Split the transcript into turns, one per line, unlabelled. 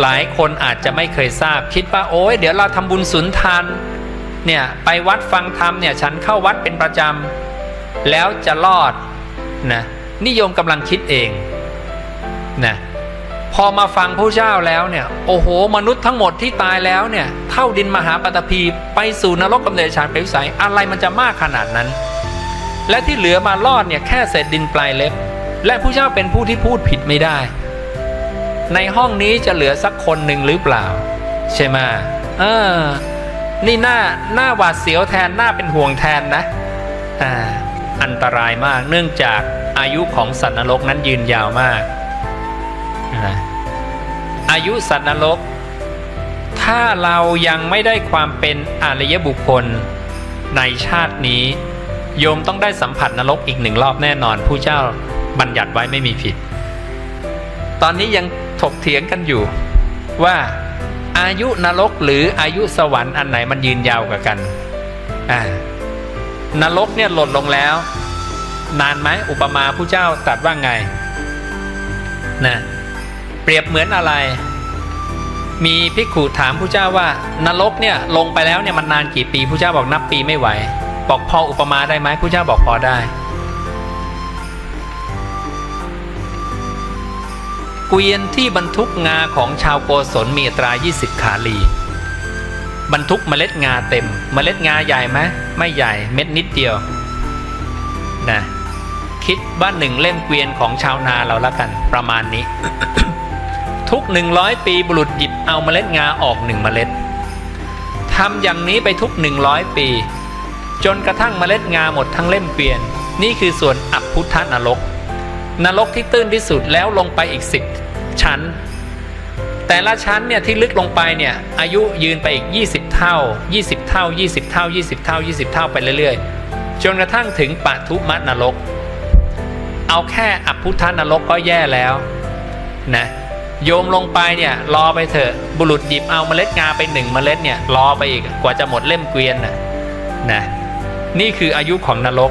หลายคนอาจจะไม่เคยทราบ คิดว่าโอ้ยเดี๋ยวเราทำบุญสุนทานเนี่ยไปวัดฟังธรรมเนี่ยฉันเข้าวัดเป็นประจำแล้วจะรอดนะนิยมกำลังคิดเองนะพอมาฟังพระเจ้าแล้วเนี่ยโอ้โห มนุษย์ทั้งหมดที่ตายแล้วเนี่ยเท่าดินมหาปฐพีไปสู่นรกกำเนิดชาติเปรตวิสัยอะไรมันจะมากขนาดนั้น และที่เหลือมารอดเนี่ยแค่เศษดินปลายเล็บ และผู้เจ้าเป็นผู้ที่พูดผิดไม่ได้ ในห้องนี้จะเหลือสักคนหนึ่งหรือเปล่า ใช่ไหมเออ นี่หน้าหน้าหวาดเสียวแทนหน้าเป็นห่วงแทนนะอ่าอันตรายมากเนื่องจากอายุของสัตว์นรกนั้นยืนยาวมากนะอายุสัตว์นรก ถ้าเรายังไม่ได้ความเป็นอารยบุคคลในชาตินี้ โยมต้องได้สัมผัสนรกอีกหนึ่งรอบแน่นอนผู้เจ้าบัญญัติไว้ไม่มีผิด ตอนนี้ยัง ถกเถียงกันอยู่ ว่าอายุนรกหรืออายุสวรรค์อันไหนมันยืนยาวกว่ากันอ่านรกเนี่ยหล่นลงแล้ว นานไหมอุปมาผู้เจ้าตรัดว่าไงนะเปรียบเหมือนอะไร มีภิกขุถามผู้เจ้าว่านรกเนี่ยลงไปแล้วเนี่ยมันนานกี่ปีผู้เจ้าบอกนับปีไม่ไหว บอกพออุปมาได้ไหมผู้เจ้าบอกพอได้ เกวียนที่บรรทุกงาของชาวโกศลมีตรา 20 ขาลี บรรทุกเมล็ดงาเต็ม เมล็ดงาใหญ่ไหมไม่ใหญ่เม็ดนิดเดียวนะคิดว่าหนึ่งเล่มเกวียนของชาวนาเราละกันประมาณนี้ ทุก 100 ปีบุรุษหยิบเอาเมล็ดงาออกหนึ่งเมล็ดทำอย่างนี้ไปทุก 100 ปี จนกระทั่งเมล็ดงาหมดทั้งเล่มเกวียน นี่คือส่วนอับพุทธนรกนรกที่ตื้นที่สุดแล้วลงไปอีกสิบ ชั้น แต่ละชั้นเนี่ยที่ลึกลงไปเนี่ยอายุยืนไปอีก 20 เท่า 20 เท่า 20 เท่า 20 เท่า 20 เท่าไปเรื่อยๆ จนกระทั่งถึงปะทุมนรก เอาแค่อภุทธนรกก็แย่แล้วนะโยมลงไปเนี่ยรอไปเถอะบุรุษหยิบเอาเมล็ดงาไปหนึ่งเมล็ดเนี่ยรอไปอีกกว่าจะหมดเล่มเกวียนนะนะนี่คืออายุของนรก